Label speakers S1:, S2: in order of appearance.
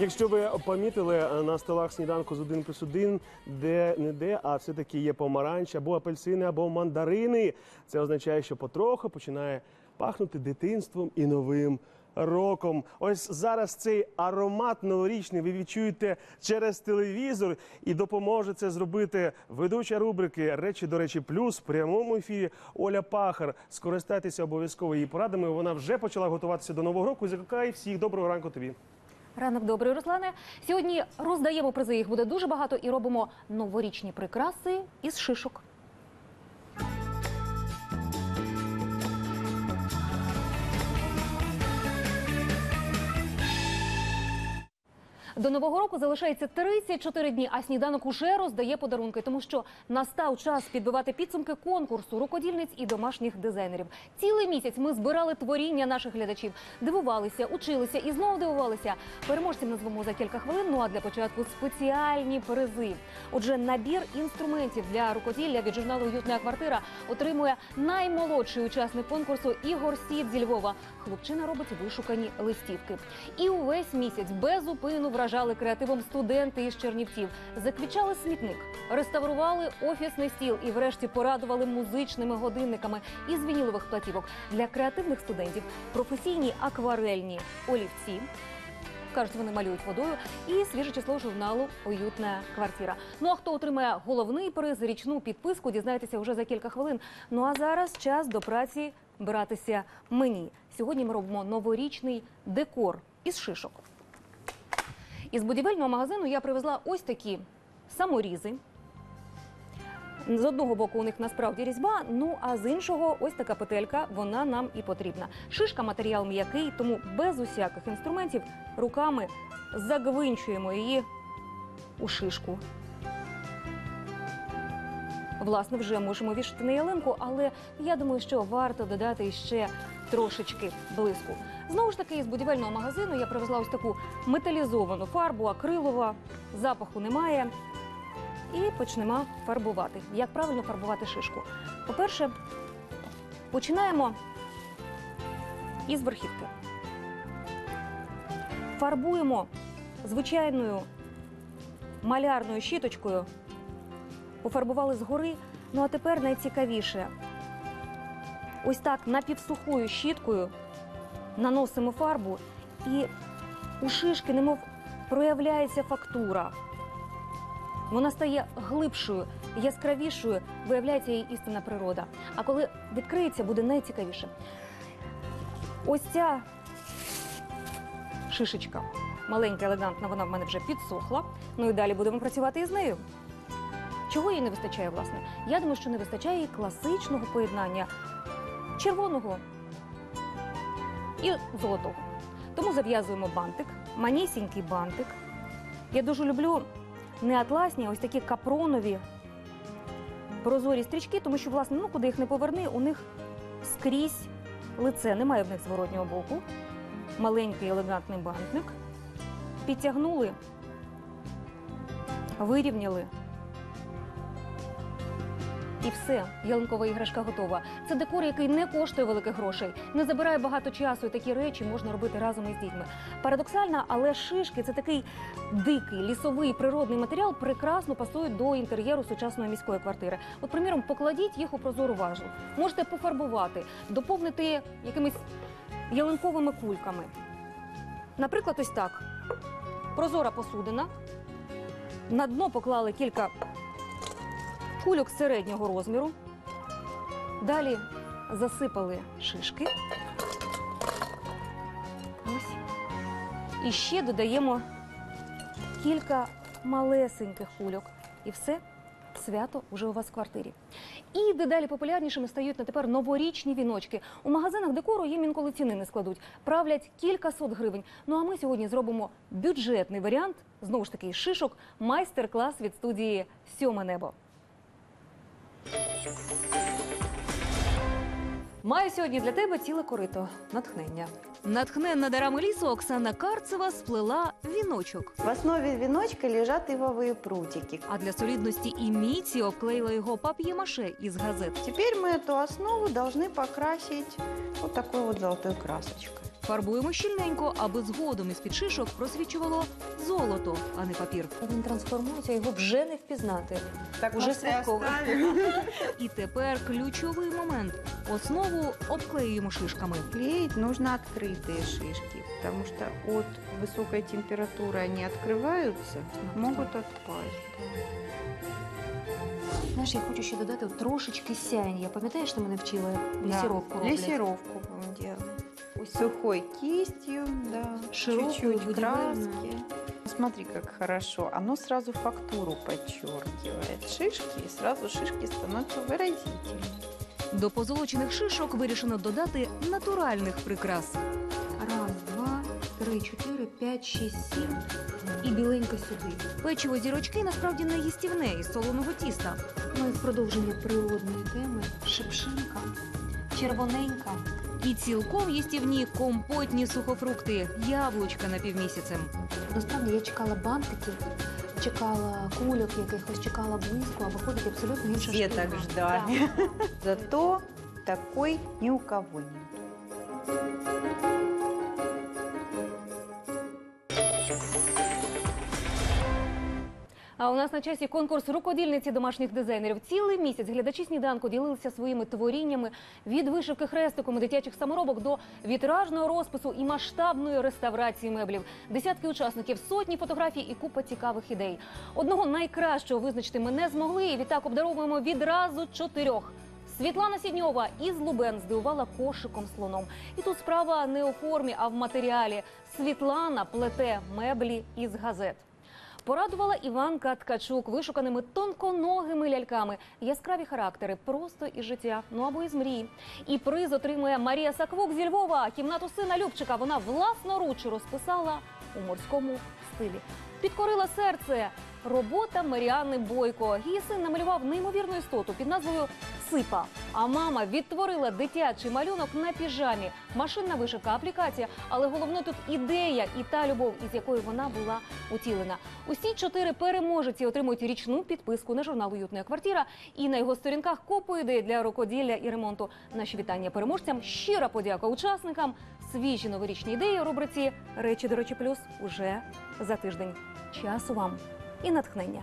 S1: Якщо ви помітили е, на столах сніданку з 1 плюс 1, де не де, а все-таки є помаранч або апельсини, або мандарини. Це означає, що потроху починає пахнути дитинством і новим роком. Ось зараз цей аромат новорічний ви відчуєте через телевізор і допоможе це зробити ведуча рубрики Речі до речі, плюс в прямому ефірі Оля Пахар. Скористайтеся обов'язково її порадами. Вона вже почала готуватися до нового року. і всіх доброго ранку тобі.
S2: Ранок добрий, Руслане. Сьогодні роздаємо призи. Їх буде дуже багато і робимо новорічні прикраси із шишок. До нового року залишається 34 дні, а сніданок уже роздає подарунки, тому що настав час підбивати підсумки конкурсу рукодільниць і домашніх дизайнерів. Цілий місяць ми збирали творіння наших глядачів, дивувалися, училися і знову дивувалися. Переможців назвемо за кілька хвилин. Ну а для початку спеціальні призи. Отже, набір інструментів для рукоділля від журналу Уютна квартира отримує наймолодший учасник конкурсу Ігор Сід зі Львова. Хлопчина робить вишукані листівки. І увесь місяць без упину вражали креативом студенти із Чернівців. Заквічали смітник, реставрували офісний стіл і, врешті, порадували музичними годинниками із вінілових платівок для креативних студентів. Професійні акварельні олівці. Кажуть, вони малюють водою і свіже число журналу Уютна квартира. Ну а хто отримає головний приз, річну підписку, дізнаєтеся вже за кілька хвилин. Ну а зараз час до праці братися мені. Сьогодні ми робимо новорічний декор із шишок. Із будівельного магазину я привезла ось такі саморізи. З одного боку у них насправді різьба, ну а з іншого ось така петелька, вона нам і потрібна. Шишка матеріал м'який, тому без усяких інструментів руками загвинчуємо її у шишку. Власне, вже можемо вішати на ялинку, але я думаю, що варто додати ще трошечки блиску. Знову ж таки, із будівельного магазину я привезла ось таку металізовану фарбу, акрилова, запаху немає. І почнемо фарбувати. Як правильно фарбувати шишку? По-перше, починаємо із верхівки. Фарбуємо звичайною малярною щіточкою. Пофарбували згори. Ну а тепер найцікавіше. Ось так напівсухою щіткою наносимо фарбу, і у шишки немов проявляється фактура. Вона стає глибшою, яскравішою, виявляється її істинна природа. А коли відкриється, буде найцікавіше. Ось ця шишечка, маленька, елегантна, вона в мене вже підсохла. Ну і далі будемо працювати із нею. Чого їй не вистачає, власне? Я думаю, що не вистачає їй класичного поєднання червоного і золотого. Тому зав'язуємо бантик, манісінький бантик. Я дуже люблю не атласні, а ось такі капронові прозорі стрічки, тому що, власне, ну куди їх не поверни, у них скрізь лице, немає в них зворотнього боку. Маленький елегантний бантик. Підтягнули, вирівняли. І все, ялинкова іграшка готова. Це декор, який не коштує великих грошей, не забирає багато часу, і такі речі можна робити разом із дітьми. Парадоксально, але шишки це такий дикий лісовий природний матеріал, прекрасно пасують до інтер'єру сучасної міської квартири. От, приміром, покладіть їх у прозору важу. Можете пофарбувати, доповнити якимись ялинковими кульками. Наприклад, ось так: прозора посудина. На дно поклали кілька кульок середнього розміру. Далі засипали шишки. Ось. І ще додаємо кілька малесеньких кульок. І все, свято вже у вас в квартирі. І дедалі популярнішими стають на тепер новорічні віночки. У магазинах декору їм інколи ціни не складуть. Правлять кілька сот гривень. Ну а ми сьогодні зробимо бюджетний варіант, знову ж таки, шишок, майстер-клас від студії Сьоме небо. Маю сьогодні для тебе ціле корито натхнення. Натхненна дарами лісу Оксана Карцева сплела віночок.
S3: В основе веночка лежат ивовые прутики.
S2: А для солідності і міці обклеїла його пап'є-маше із газет.
S3: Теперь мы эту основу должны покрасить вот такой вот золотой красочкой.
S2: Фарбуємо щільненько, аби згодом із під шишок просвічувало золото, а не папір. Він трансформується, його вже не впізнати.
S3: Так
S2: Уже святково. І тепер ключовий момент. Основу обклеюємо шишками.
S3: Клеить нужно открытые шишки, потому что от высокой температуры они открываются, могут отпасть.
S2: Знаєш, я хочу ще додати от трошечки сяйня. Пам'ятаєш, ти мене вчила, як
S3: Да.
S2: лісіровку роблять?
S3: Лессировку будем делать. Сухой кистью, да. Чуть-чуть краски. Смотри, как хорошо. Оно сразу фактуру подчеркивает. Шишки, и сразу шишки становятся выразительными.
S2: До позолочених шишок вирішено додати натуральних прикрас. Раз, два, три, чотири, п'ять, шість, сім. І біленько сюди. Печиво зірочки насправді не їстівне із солоного тіста. Ну і в продовження природної теми шипшинка, червоненька. І цілком їстівні компотні сухофрукти, яблучка напівмісяцем. Насправді я чекала бантиків, чекала кульок якихось, чекала близько, а виходить абсолютно інша
S3: Все
S2: штука.
S3: так ждали. Зато такой ни у кого нет.
S2: А у нас на часі конкурс рукодільниці домашніх дизайнерів. Цілий місяць глядачі сніданку ділилися своїми творіннями від вишивки хрестиком дитячих саморобок до вітражного розпису і масштабної реставрації меблів. Десятки учасників, сотні фотографій і купа цікавих ідей. Одного найкращого визначити ми не змогли. І відтак обдаровуємо відразу чотирьох. Світлана Сідньова із Лубен здивувала кошиком слоном. І тут справа не у формі, а в матеріалі. Світлана плете меблі із газет. Порадувала Іванка Ткачук вишуканими тонконогими ляльками, яскраві характери, просто із життя, ну або із мрії. І приз отримує Марія Саквук зі Львова. Кімнату сина Любчика вона власноруч розписала у морському стилі. Підкорила серце. Робота Маріани Бойко. Її син намалював неймовірну істоту під назвою Сипа. А мама відтворила дитячий малюнок на піжамі. Машинна вишивка, аплікація. Але головне тут ідея і та любов, із якою вона була утілена. Усі чотири переможеці отримують річну підписку на журнал Уютна квартира. І на його сторінках купу ідей для рукоділля і ремонту. Наші вітання переможцям. Щира подяка учасникам. Свіжі новорічні ідеї у рубриці Речі до речі плюс уже за тиждень. Часу вам і натхнення.